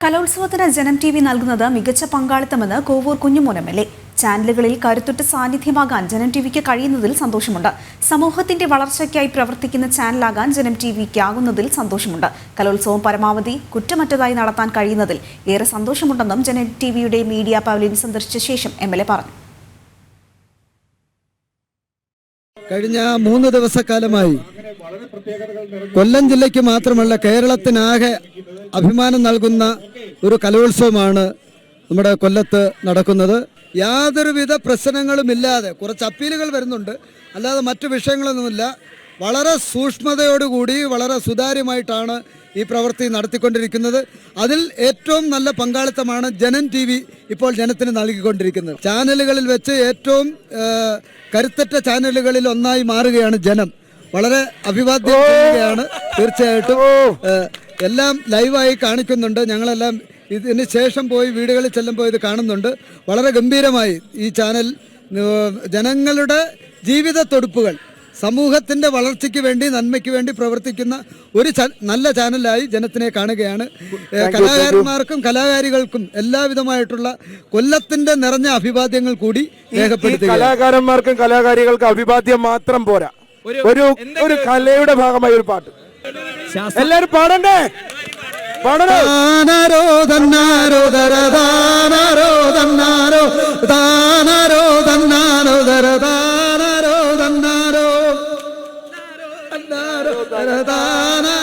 കലോത്സവത്തിന് ജനം T V നൽകുന്നത് മികച്ച പങ്കാളിത്തമെന്ന് Kovoor Kunjumon M L A. ചാനലുകളിൽ കരുത്തുറ്റ സാന്നിധ്യമാകാൻ ജനം ടി വിക്ക് കഴിയുന്നതിൽ സന്തോഷമുണ്ട്. സമൂഹത്തിന്റെ വളർച്ചയ്ക്കായി പ്രവർത്തിക്കുന്ന ചാനലാകാൻ ജനം ടി വിക്ക് ആകുന്നതിൽ സന്തോഷമുണ്ട്. കലോത്സവം പരമാവധി കുറ്റമറ്റതായി നടത്താൻ കഴിയുന്നതിൽ ഏറെ സന്തോഷമുണ്ടെന്നും ജനം ടി വിയുടെ മീഡിയ പവലിൻ സന്ദർശിച്ച ശേഷം എം എൽ എ പറഞ്ഞു. കഴിഞ്ഞ മൂന്ന് ദിവസക്കാലമായി കൊല്ലം ജില്ലയ്ക്ക് മാത്രമല്ല കേരളത്തിനാകെ അഭിമാനം നൽകുന്ന ഒരു കലോത്സവമാണ് നമ്മുടെ കൊല്ലത്ത് നടക്കുന്നത്. യാതൊരുവിധ പ്രശ്നങ്ങളുമില്ലാതെ കുറച്ച് അപ്പീലുകൾ വരുന്നുണ്ട്. അല്ലാതെ മറ്റു വിഷയങ്ങളൊന്നുമില്ല. വളരെ സൂക്ഷ്മതയോടുകൂടി വളരെ സുതാര്യമായിട്ടാണ് ഈ പ്രവൃത്തി നടത്തിക്കൊണ്ടിരിക്കുന്നത്. അതിൽ ഏറ്റവും നല്ല പങ്കാളിത്തമാണ് ജനൻ ടി വി ഇപ്പോൾ ജനത്തിന് നൽകിക്കൊണ്ടിരിക്കുന്നത്. ചാനലുകളിൽ വെച്ച് ഏറ്റവും കരുത്തറ്റ ചാനലുകളിൽ ഒന്നായി മാറുകയാണ് ജനം. വളരെ അഭിവാദ്യം ചെയ്യുകയാണ്. തീർച്ചയായിട്ടും എല്ലാം ലൈവായി കാണിക്കുന്നുണ്ട്. ഞങ്ങളെല്ലാം ഇതിന് ശേഷം പോയി വീടുകളിൽ ചെല്ലുമ്പോൾ ഇത് കാണുന്നുണ്ട്. വളരെ ഗംഭീരമായി ഈ ചാനൽ ജനങ്ങളുടെ ജീവിത തൊടുപ്പുകൾ സമൂഹത്തിന്റെ വളർച്ചയ്ക്ക് വേണ്ടി നന്മയ്ക്ക് വേണ്ടി പ്രവർത്തിക്കുന്ന ഒരു നല്ല ചാനലായി ജനത്തിനെ കാണുകയാണ്. കലാകാരന്മാർക്കും കലാകാരികൾക്കും എല്ലാവിധമായിട്ടുള്ള കൊല്ലത്തിന്റെ നിറഞ്ഞ അഭിവാദ്യങ്ങൾ കൂടി രേഖപ്പെടുത്തി കലാകാരന്മാർക്കും കലാകാരികൾക്കും അഭിവാദ്യം മാത്രം പോരാ. ഒരു ഒരു കലയുടെ ഭാഗമായ ഒരു പാട്ട്. എല്ലാരും പാടണ്ടേ? പാടണോ? തന്നാരോ ദര താനാരോ തന്നാരോ താനാരോ തന്നാരോ ദര തന്നാരോ തന്നാരോ ദര താനാരോ